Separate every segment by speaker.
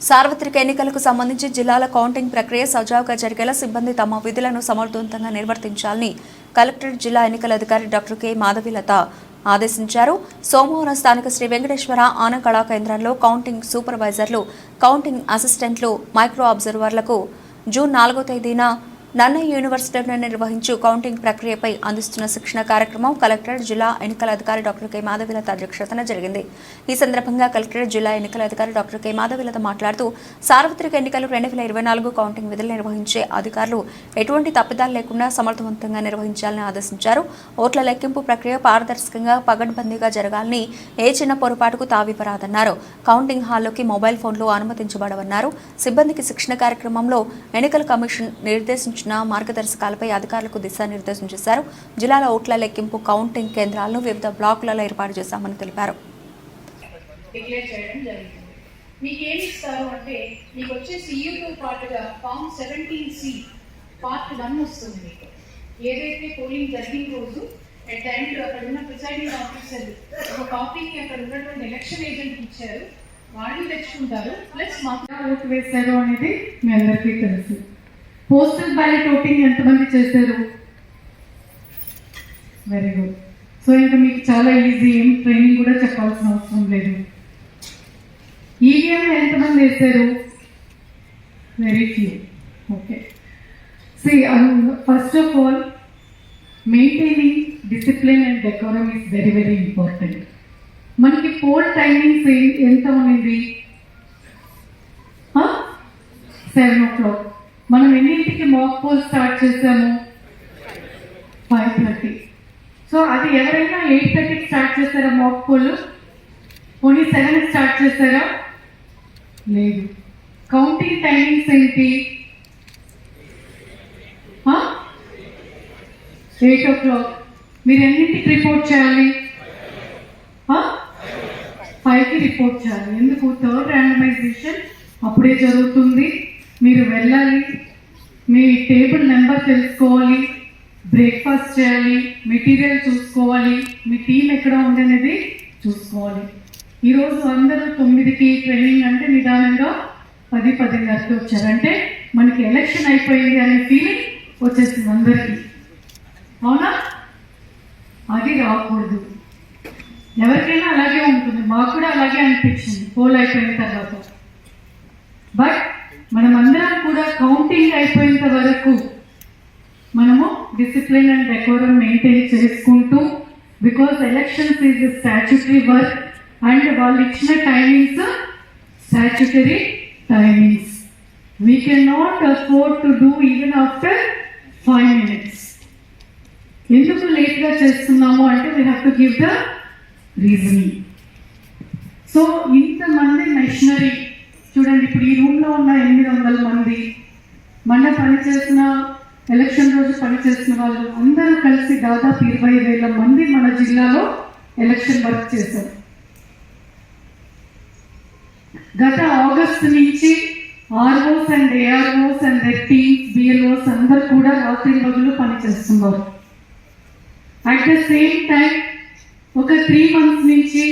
Speaker 1: సార్వత్రిక ఎన్నికలకు సంబంధించి జిల్లాల కౌంటింగ్ ప్రక్రియ సజావుగా జరిగేలా సిబ్బంది తమ విధులను సమర్థవంతంగా నిర్వర్తించాలని కలెక్టరేట్ జిల్లా ఎన్నికల అధికారి డాక్టర్ కె మాధవీలత ఆదేశించారు. సోమవారం స్థానిక శ్రీ వెంకటేశ్వర ఆన కళా కేంద్రంలో కౌంటింగ్ సూపర్వైజర్లు కౌంటింగ్ అసిస్టెంట్లు మైక్రో అబ్జర్వర్లకు జూన్ నాలుగో తేదీన నన్నయ్య యూనివర్సిటీలో నిర్వహించు కౌంటింగ్ ప్రక్రియపై అందిస్తున్న శిక్షణ కార్యక్రమం కలెక్టర్ జిల్లా ఎన్నికల అధికారి డాక్టర్ కె. మాధవిలత అధ్యక్షతన జరిగింది. ఈ సందర్భంగా కలెక్టర్ జిల్లా ఎన్నికల అధికారి డాక్టర్ కె. మాధవిలత మాట్లాడుతూ సార్వత్రిక ఎన్నికలు రెండు వేల ఇరవై నాలుగు కౌంటింగ్ విధులు నిర్వహించే అధికారులు ఎటువంటి తప్పిదాలు లేకుండా సమర్థవంతంగా నిర్వహించాలని ఆదేశించారు. ఓట్ల లెక్కింపు ప్రక్రియ పారదర్శకంగా పగడ్బందీగా జరగాలని ఏ చిన్న పొరపాటుకు తావిపరాదన్నారు కౌంటింగ్ హాల్లోకి మొబైల్ ఫోన్లు అనుమతించబడవన్నారు. సిబ్బందికి శిక్షణ కార్యక్రమంలో ఎన్నికల కమిషన్ నిర్దేశించిన మార్గదర్శకాలపై అధికారులకు దిశానిర్దేశం చేశారు. జిల్లాలో ఓట్ల లెక్కింపు కౌంటింగ్ కేంద్రాలను వివిధ బ్లాకులలో ఏర్పాటు చేశామని తెలిపారు.
Speaker 2: డిక్లేర్ చేయడం జరుగుతుంది మీకు ఏమి ఇస్తారు అంటే మీకు వచ్చే సియుతో పాటుగా form seventeen C part one వస్తుంది మీకు. ఏదైతే పోలింగ్ జరిగిన రోజు అట్ ద ఎండ్ అక్కడ ఉన్న ప్రిసైడింగ్ ఆఫీసర్ ఒక కాపీని అక్కడ ఉన్నటువంటి ఎలక్షన్ ఏజెంట్ ఇచ్చారు. వాళ్ళు తెచ్చుకుంటారు. ప్లస్ మాకు
Speaker 3: ఓటు వేశారు అనేది మీ అందరికీ తెలుసు. పోస్టల్ బ్యాలెట్ ఓటింగ్ ఎంతమంది చేశారు? వెరీ గుడ్ సో ఇంకా మీకు చాలా ఈజీ ఏం ట్రైనింగ్ కూడా చెప్పాల్సిన అవసరం లేదు. ఈవీఎం ఎంతమంది వేశారు? Very few okay see first of all maintaining discipline and decorum is very very important మనకి పోల్ టైమింగ్స్ ఎంత ఉన్నది సెవెన్ ఓ క్లాక్ మనం ఎన్నింటికి మాక్ పోల్ స్టార్ట్ చేశాము? ఫైవ్ థర్టీ సో అది ఎవరైనా ఎయిట్ థర్టీకి స్టార్ట్ చేస్తారా mock poll only seven start చేస్తారా లేదు. కౌంటింగ్ టైమింగ్స్ ఏంటి? ఎయిట్ ఓ క్లాక్ మీరు ఎన్నింటికి రిపోర్ట్ చేయాలి? ఫైవ్కి రిపోర్ట్ చేయాలి. ఎందుకు? థర్డ్ ర్యాండమైజేషన్ అప్పుడే జరుగుతుంది. మీరు వెళ్ళాలి మీ టేబుల్ నెంబర్ తెలుసుకోవాలి బ్రేక్ఫాస్ట్ చేయాలి మెటీరియల్ చూసుకోవాలి మీ టీం ఎక్కడ ఉంది అనేది చూసుకోవాలి. ఈరోజు అందరూ తొమ్మిదికి ట్రైనింగ్ అంటే నిదానంగా పది పదిన్నరకి వచ్చారంటే మనకి ఎలక్షన్ అయిపోయింది అనే ఫీలింగ్ వచ్చేసింది అందరికీ. అవునా? అది రాకూడదు. ఎవరికైనా అలాగే ఉంటుంది. మాకు కూడా అలాగే అనిపించింది. పోల్ అయిపోయిన తర్వాత. బట్ మనమందరం కూడా కౌంటింగ్ అయిపోయేంత వరకు మనము డిసిప్లిన్ అండ్ డెకోరం మెయింటైన్ చేసుకుంటూ because elections is statutory work and వాళ్ళు ఇచ్చిన timings statutory timings we can not afford to do even after five minutes ఎందుకు లేట్గా చేస్తున్నాము అంటే we have to give the reasoning so ఇంతమంది మెషినరీ చూడండి ఇప్పుడు ఈ రూమ్లో ఉన్న ఎనిమిది వందల మంది మన పనిచేసిన ఎలక్షన్ రోజు పనిచేసిన వాళ్ళు అందరూ కలిసి దాదాపు ఇరవై వేల మంది మన జిల్లాలో ఎలక్షన్ వర్క్ చేశారు. గత ఆగస్ట్ నుంచి ROs and AROs and teams BLOs అందరు కూడా రాత్రి రోజులు పనిచేస్తున్నారు అట్ ద సేమ్ టైం ఒక త్రీ మంత్స్ నుంచి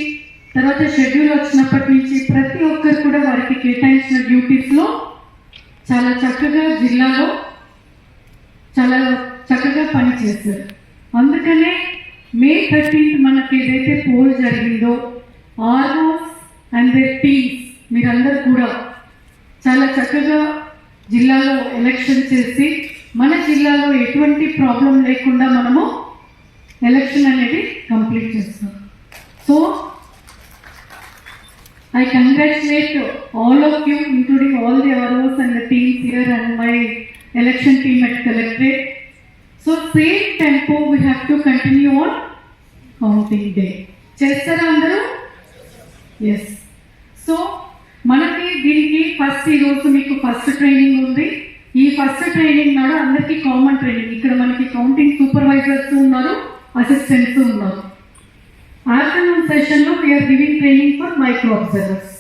Speaker 3: తర్వాత షెడ్యూల్ వచ్చినప్పటి నుంచి ప్రతి ఒక్కరు కూడా వారికి కేటాయించిన డ్యూటీస్లో చాలా చక్కగా జిల్లాలో చాలా చక్కగా పనిచేస్తారు అందుకనే మే థర్టీన్త్ మనకి ఏదైతే పోల్ జరిగిందో ఆర్ఓస్ అండ్ ద టీమ్స్ మీరందరూ కూడా చాలా చక్కగా జిల్లాలో ఎలక్షన్ చేసి మన జిల్లాలో ఎటువంటి ప్రాబ్లం లేకుండా మనము ఎలక్షన్ అనేది కంప్లీట్ చేస్తాం. So I congratulate all of you, including all the ROs and the teams here and my election team at Collectorate. So same tempo we have to continue on counting day. చేస్తారా అందరూ yes so మనకి దీనికి first ఈ రోజు మీకు first training ఉంది ఈ first training నాడు అందరికీ కామన్ ట్రైనింగ్ ఇక్కడ మనకి కౌంటింగ్ సూపర్వైజర్స్ ఉన్నారు అసిస్టెంట్స్ ఉన్నారు afternoon session, we are giving training for micro observers.